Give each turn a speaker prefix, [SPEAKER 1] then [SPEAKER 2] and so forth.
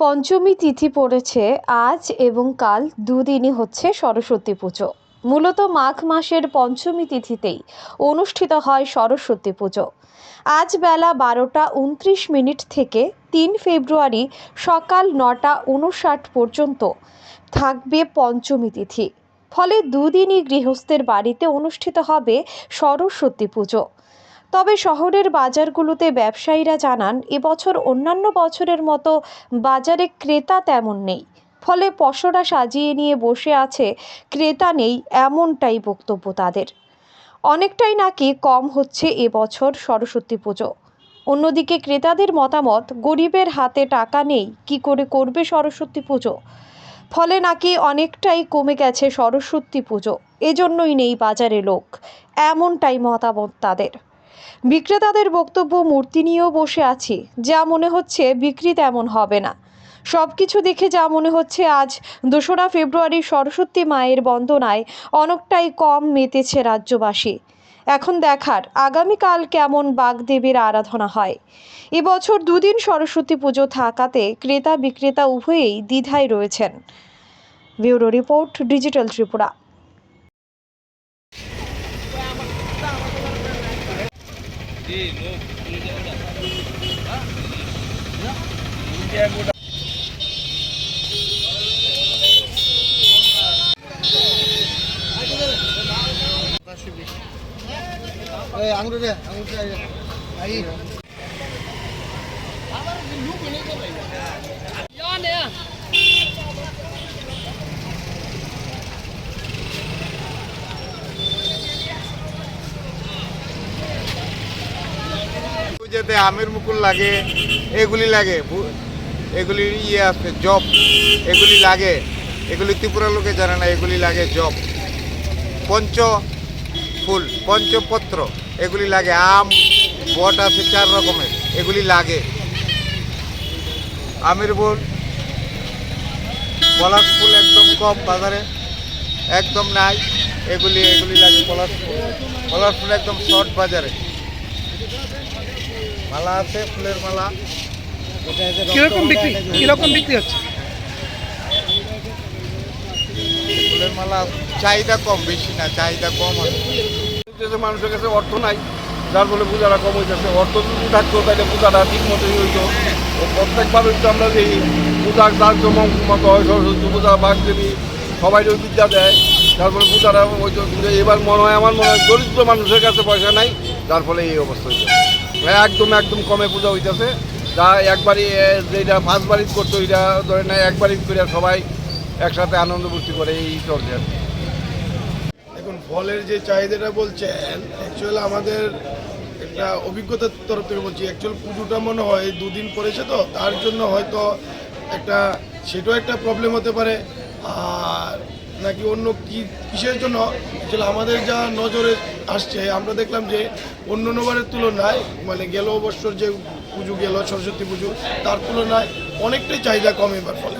[SPEAKER 1] পঞ্চমী তিথি পড়েছে আজ এবং কাল দুদিনই হচ্ছে সরস্বতী পুজো। মূলত মাঘ মাসের পঞ্চমী তিথিতেই অনুষ্ঠিত হয় সরস্বতী পুজো। আজ বেলা বারোটা উনত্রিশ মিনিট থেকে তিন ফেব্রুয়ারি সকাল নটা উনষাট পর্যন্ত থাকবে পঞ্চমী তিথি। ফলে দুদিনই গৃহস্থের বাড়িতে অনুষ্ঠিত হবে সরস্বতী পুজো। তবে শহরের বাজারগুলোতে ব্যবসায়ীরা জানান, এবছর অন্যান্য বছরের মতো বাজারে ক্রেতা তেমন নেই। ফলে পশরা সাজিয়ে নিয়ে বসে আছে, ক্রেতা নেই এমনটাই বক্তব্য তাদের। অনেকটাই নাকি কম হচ্ছে এবছর সরস্বতী পুজো। অন্যদিকে ক্রেতাদের মতামত, গরিবের হাতে টাকা নেই, কি করে করবে সরস্বতী পুজো? ফলে নাকি অনেকটাই কমে গেছে সরস্বতী পুজো, এজন্যই নেই বাজারে লোক, এমনটাই মতামত তাদের। বিক্রেতাদের বক্তব্য, মূর্তি নিয়েও বসে আছি। যা মনে হচ্ছে বিক্রি তেমন হবে না। সব কিছু দেখে যা মনে হচ্ছে আজ দোসরা ফেব্রুয়ারি সরস্বতী মায়ের বন্দনায় অনেকটাই কম মেতেছে রাজ্যবাসী। এখন দেখার আগামীকাল কেমন বাগদেবীর আরাধনা হয়। এবছর দুদিন সরস্বতী পুজো থাকাতে ক্রেতা বিক্রেতা উভয়েই দ্বিধায় রয়েছেন। Bureau report, digital Tripura.
[SPEAKER 2] এই আঙুর দে আঙুর দে আই
[SPEAKER 3] পুজোতে আমের মুকুল লাগে, এগুলি লাগে এগুলি ইয়ে আছে, জব, এগুলি লাগে, এগুলি ত্রিপুরা লোকে জানে না, এগুলি লাগে জব। পঞ্চ ফুল, পঞ্চপত্র, এগুলি লাগে, আম, বট আছে চার রকমের, এগুলি লাগে। আমের ফুল পলাশ ফুল একদম কম বাজারে, একদম নাই, এগুলি এগুলি লাগে পলাশ ফুল। পলাশ ফুল একদম শর্ট বাজারে। মালা আছে ফুলের মালা।
[SPEAKER 4] কীরকম বিক্রি কীরকম বিক্রি হচ্ছে?
[SPEAKER 3] ফুলের মালা চাহিদা কম বেশি না চাহিদা কম আছে।
[SPEAKER 5] মানুষের কাছে অর্থ নাই যার ফলে পূজাটা কম হইতেছে। অর্থ যদি থাকতো তাহলে পূজাটা ঠিক মতোই হইতো। ও প্রত্যেকবার হইতো আমরা যে পূজার যার মতো হয় সরস্বতী পূজা বাঘ দেবী সবাই ওই বিদ্যা দেয়। যার ফলে পূজাটা কিন্তু এবার মনে হয় আমার মনে হয় দরিদ্র মানুষের কাছে পয়সা নাই যার ফলে এই অবস্থা হইতো একদম একদম কমে পূজা হইতেছে যা একবারই যেটা ফার্স্ট বাড়ি করতো এটা ধরে না একবারই করে সবাই একসাথে আনন্দ ফুর্তি করে, এই চলছে।
[SPEAKER 6] এখন ফলের যে চাহিদাটা বলছেন অ্যাকচুয়াল আমাদের একটা অভিজ্ঞতার তরফ থেকে বলছি অ্যাকচুয়াল পুজোটা মনে হয় দুদিন পড়েছে তো, তার জন্য হয়তো একটা, সেটাও একটা প্রবলেম হতে পারে আর নাকি অন্য কি, কিসের জন্য? আসলে আমাদের যা নজরে আসছে, আমরা দেখলাম যে অন্য নবারের তুলনায় মানে গেল বছর যে পুজো গেল, সরস্বতী পুজো, তার তুলনায় অনেকটাই চাহিদা কম এবার ফলে।